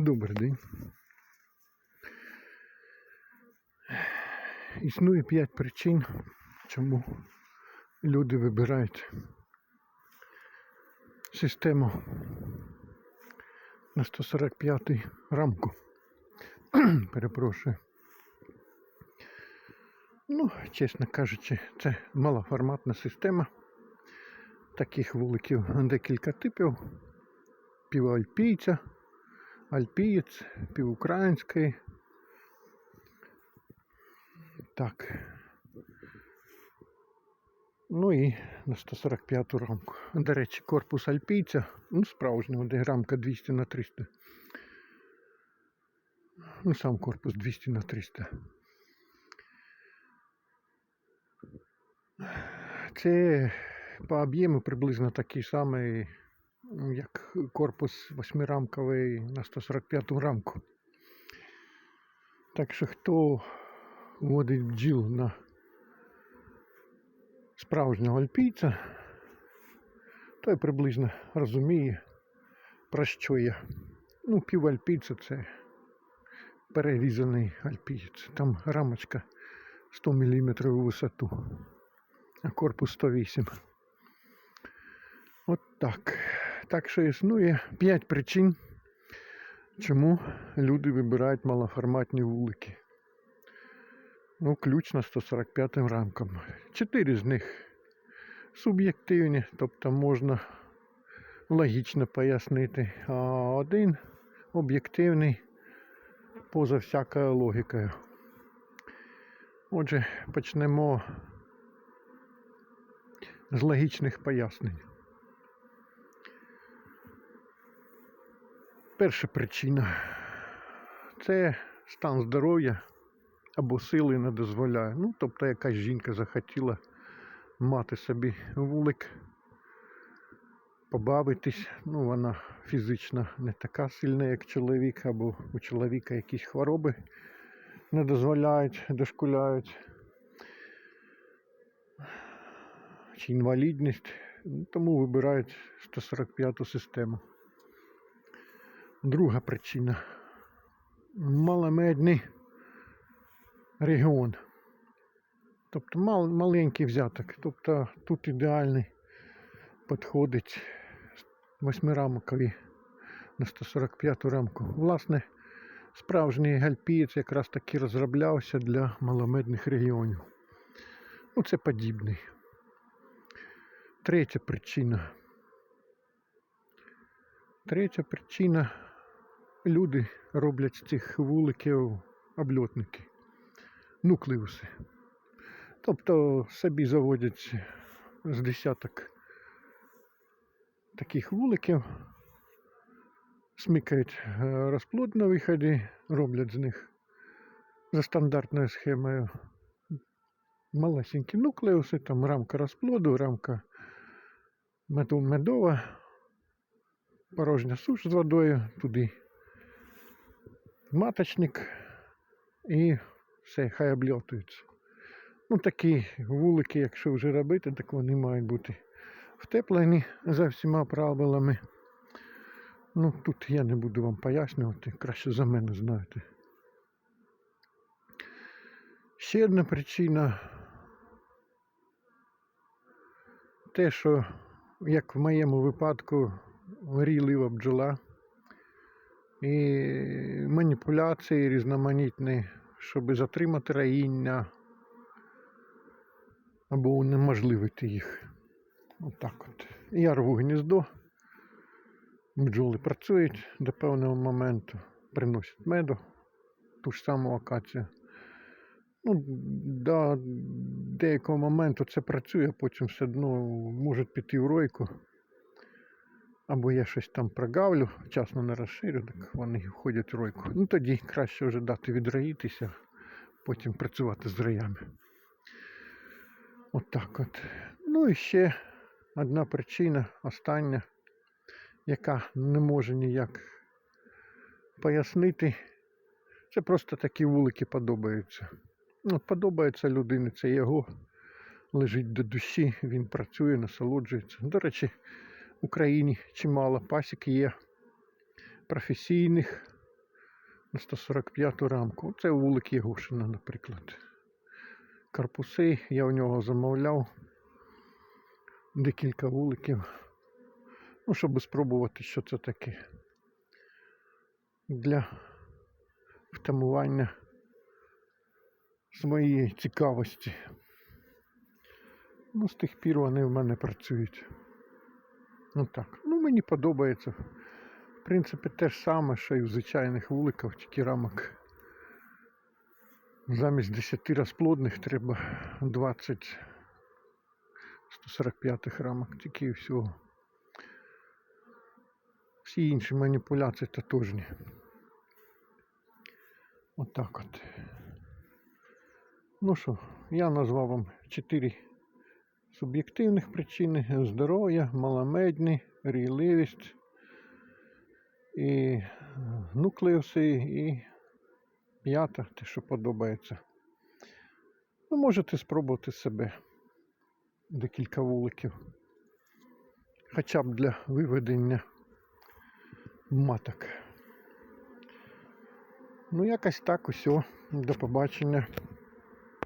Добрий день. Існує 5 причин, чому люди вибирають систему на 145 рамку. Перепрошую. Ну, чесно кажучи, це малоформатна система. Таких вуликів декілька типів. Півальпійця, альпієць, півукраїнський. Так. Ну і на 145 ту рамку. До речі, корпус альпійця, ну, справжнього, де рамка 200 на 300. Ну, сам корпус 200 на 300. Це по об'єму приблизно такий самий, як корпус восьмирамковий на 145 рамку. Так що хто водить бджіл на справжнього альпійця, той приблизно розуміє, про що я. Ну, півальпійця це перерізаний альпієць. Там рамочка 100 мм висоту, а корпус 108 От так. Так що існує 5 причин, чому люди вибирають малоформатні вулики. Ну, включно 145 рамком. Чотири з них суб'єктивні, тобто можна логічно пояснити, а один об'єктивний поза всякою логікою. Отже, почнемо з логічних пояснень. Перша причина це стан здоров'я або сили не дозволяє. Ну, тобто якась жінка захотіла мати собі вулик, побавитись. Ну, вона фізично не така сильна, як чоловік, або у чоловіка якісь хвороби не дозволяють, дошкуляють. Чи інвалідність, тому вибирають 145 систему. Друга причина маломедний регіон. Тобто мал, маленький взяток. Тобто тут ідеальний підходить восьмирамкові на 145 рамку. Власне, справжній гальпієць якраз таки розроблявся для маломедних регіонів. Ну, це подібний. Третя причина. Третя причина. Люди роблять з цих вуликів обльотники, нуклеуси. Тобто собі заводять з десяток таких вуликів, смикають е, розплод на виході, роблять з них за стандартною схемою малесенькі нуклеуси, там рамка розплоду, рамка медова, порожня суш з водою, туди маточник і все, хай обльотується. Ну такі вулики, якщо вже робити, так вони мають бути втеплені за всіма правилами. Ну тут я не буду вам пояснювати, краще за мене знаєте. Ще одна причина те, що, як в моєму випадку, горілива бджола і маніпуляції різноманітні, щоб затримати раїння або унеможливити їх. Отак от. Я рву гніздо, бджоли працюють до певного моменту, приносять меду, ту ж саму акацію. Ну, до деякого моменту це працює, потім все одно можуть піти в ройку. Або я щось там прогавлю, вчасно не розширю, так вони входять в ройку. Ну тоді краще вже дати відроїтися, потім працювати з роями. Отак от, Ну і ще одна причина, остання, яка не може ніяк пояснити. Це просто такі вулики подобаються. Ну, подобається людині, це його лежить до душі, він працює, насолоджується. До речі, Україні чимало пасік є професійних, на 145 рамку. Це вулик Єгошина, наприклад. Карпуси я у нього замовляв. Декілька вуликів. Ну, щоб спробувати, що це таке. Для втамування своєї цікавості. Ну, з тих пір вони в мене працюють. Ну так. Ну, мені подобається. В принципі, те ж саме, що і в звичайних вуликах, тільки рамок. Замість 10 розплодних треба 20 145 рамок, тільки і всього. Всі інші маніпуляції тотожні. Отак от. Ну що, я назвав вам 4 суб'єктивних причини: здоров'я, маломедні, рійливість і е, нуклеуси, і п'ята, те, що подобається. Ви можете спробувати себе декілька вуликів. Хоча б для виведення маток. Ну, якось так усьо. До побачення.